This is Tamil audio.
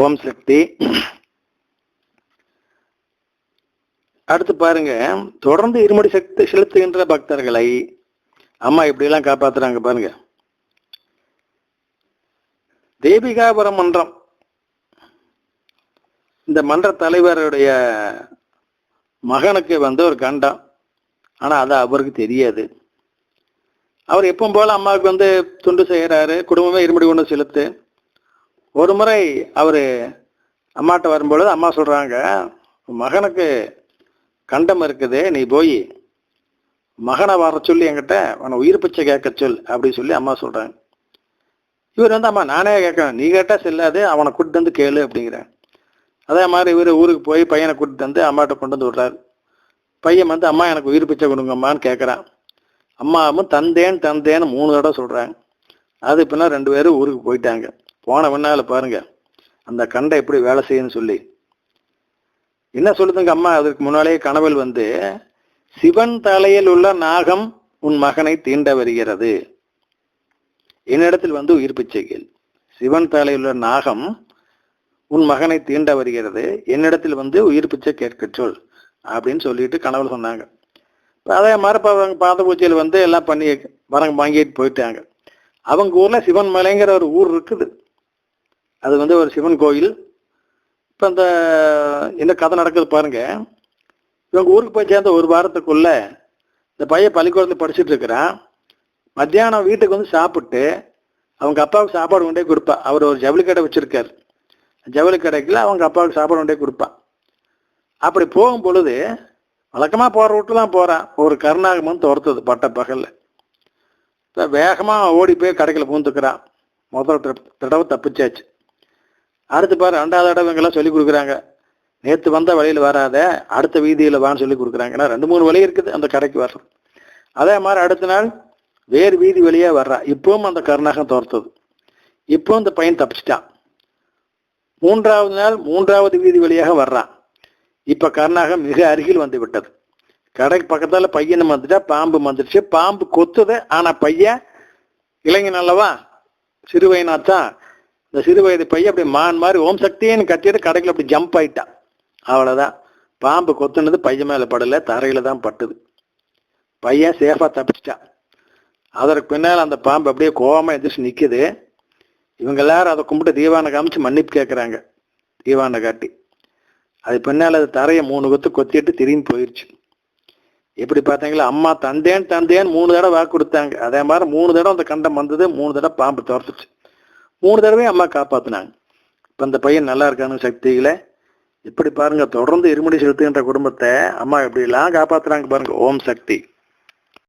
ஓம் சக்தி. அடுத்து பாருங்க தொடர்ந்து இருமடி சக்தி செலுத்துகின்ற பக்தர்களை அம்மா இப்படியெல்லாம் காப்பாத்துறாங்க பாருங்க. தேபிகாபுரம் மன்றம். இந்த மன்ற தலைவருடைய மகனுக்கு வந்து ஒரு கண்டம். ஆனால் அது அவருக்கு தெரியாது. அவர் எப்பவும் போல அம்மாவுக்கு வந்து துண்டு செய்கிறாரு குடும்பமே இருமுடி ஒன்று செலுத்து. ஒரு முறை அவர் அம்மாட்ட வரும்பொழுது அம்மா சொல்கிறாங்க மகனுக்கு கண்டம் இருக்குது நீ போய் மகனை வர சொல்லி என்கிட்ட அவனை உயிர் பிச்சை கேட்க சொல் அப்படின்னு சொல்லி அம்மா சொல்கிறாங்க இவர் வந்து அம்மா நானே கேட்குறேன். நீ கேட்டால் செல்லாது அவனை கூட்டிட்டு வந்து கேளு அப்படிங்கிறேன் அதே மாதிரி இவர் ஊருக்கு போய் பையனை கூட்டிட்டு வந்து அம்மாட்ட கொண்டு வந்து விடுறாரு. பையன் வந்து அம்மா எனக்கு உயிர் பிச்சை கொடுங்கம்மான்னு கேட்குறான். அம்மாவும் தந்தேன் தந்தேன்னு மூணு தடவை சொல்கிறாங்க அது பின்னா ரெண்டு பேரும் ஊருக்கு போயிட்டாங்க. போன பின்னால பாருங்க. அந்த கண்டை எப்படி வேலை செய்யுன்னு சொல்லி. என்ன சொல்லுதுங்க அம்மா? அதற்கு முன்னாலேயே கனவில் வந்து சிவன் தலையில் உள்ள நாகம் உன் மகனை தீண்ட வருகிறது. என்னிடத்தில் வந்து உயிர் பிச்சை கேள். சிவன் தலையில் உள்ள நாகம் உன் மகனை தீண்ட வருகிறது. என்னிடத்தில் வந்து உயிர் பிச்சை கேட்க சொல். அப்படின்னு சொல்லிட்டு கனவுல சொன்னாங்க. அதே மாதிரி பாத பூஜையில் வந்து எல்லாம் பண்ணி வரங்க வாங்கிட்டு போயிட்டாங்க. அவங்க ஊரில் சிவன் மலைங்கிற ஒரு ஊர் இருக்குது. அது வந்து ஒரு சிவன் கோயில். இப்போ இந்த என்ன கதை நடக்குது பாருங்க. இவங்க ஊருக்கு போய் சேர்ந்த ஒரு வாரத்துக்குள்ள இந்த பையன் பள்ளிக்கூடத்தில் படிச்சுட்டு இருக்கிறான். மத்தியானம் வீட்டுக்கு வந்து சாப்பிட்டு அவங்க அப்பாவுக்கு சாப்பாடு கொண்டே கொடுப்பா. அவர் ஒரு ஜவுளி கடை வச்சுருக்கார். ஜவுளி கடைக்குள்ள அவங்க அப்பாவுக்கு சாப்பாடு கொண்டே கொடுப்பா. அப்படி போகும் பொழுது வழக்கமாக போகிற ரூட்டு தான் போகிறான் ஒரு கருணாகம் வந்து துரத்துது பட்ட பகலில். இப்போ வேகமாக ஓடி போய் கடைக்குள்ள பூந்துக்கிறான் முதல் தடவை- தடவை தப்பிச்சாச்சு. அடுத்து பாரு ரெண்டாவது தடவை இவங்கெல்லாம் சொல்லி கொடுக்குறாங்க. நேற்று வந்த வழியில் வராத அடுத்த வீதியில் வான்னு சொல்லி கொடுக்குறாங்க. ஏன்னா ரெண்டு மூணு வழி இருக்குது அந்த கடைக்கு வர்றது அதே மாதிரி அடுத்த நாள் வேறு வீதி வழியாக வர்றா. இப்பவும் அந்த கருணாகம் தோர்த்தது. இப்போ இந்த பையன் தப்பிச்சிட்டான். மூன்றாவது நாள் மூன்றாவது வீதி வழியாக வர்றான் இப்போ கருணாகம் மிக அருகில் வந்து விட்டது. கடைக்கு பக்கத்தால் பையனும் வந்துட்டா பாம்பு வந்துடுச்சு பாம்பு கொத்துது ஆனால் பையன் இளைஞன் அல்லவா? சிறுவையனாத்தான். இந்த சிறு வயது பையன் அப்படி மான் மாதிரி ஓம் சக்தின்னு கட்டிட்டு கடைக்குள்ள அப்படி ஜம்ப் ஆயிட்டான் அவ்வளோதான் பாம்பு கொத்துனது பையன் மேலே படல தரையில் தான் பட்டுது. பையன் சேஃபாக தப்பிச்சிட்டான் அதற்கு பின்னால் அந்த பாம்பு அப்படியே கோவமாக எந்திரிச்சு நிற்குது இவங்க எல்லாரும் அதை கும்பிட்டு தீவானை காமிச்சு மன்னிப்பு கேட்குறாங்க தீவானை காட்டி. அது பின்னால் அது தரையை மூணு கொத்து கொத்திட்டு திரும்பி போயிடுச்சு எப்படி பார்த்தீங்களா? அம்மா தந்தேன் தந்தேன் மூணு தடவை வாக்கு கொடுத்தாங்க. அதே மாதிரி மூணு தடவை அந்த கண்டம் வந்தது மூணு தடவை பாம்பு துரத்துச்சு. மூணு தடவை அம்மா காப்பாற்றினாங்க இப்போ அந்த பையன் நல்லா இருக்கானு சக்திகளை இப்படி பாருங்க தொடர்ந்து இருமுடி செலுத்துகின்ற குடும்பத்தை அம்மா இப்படிலாம் எல்லாம் காப்பாத்துறாங்க பாருங்க ஓம் சக்தி.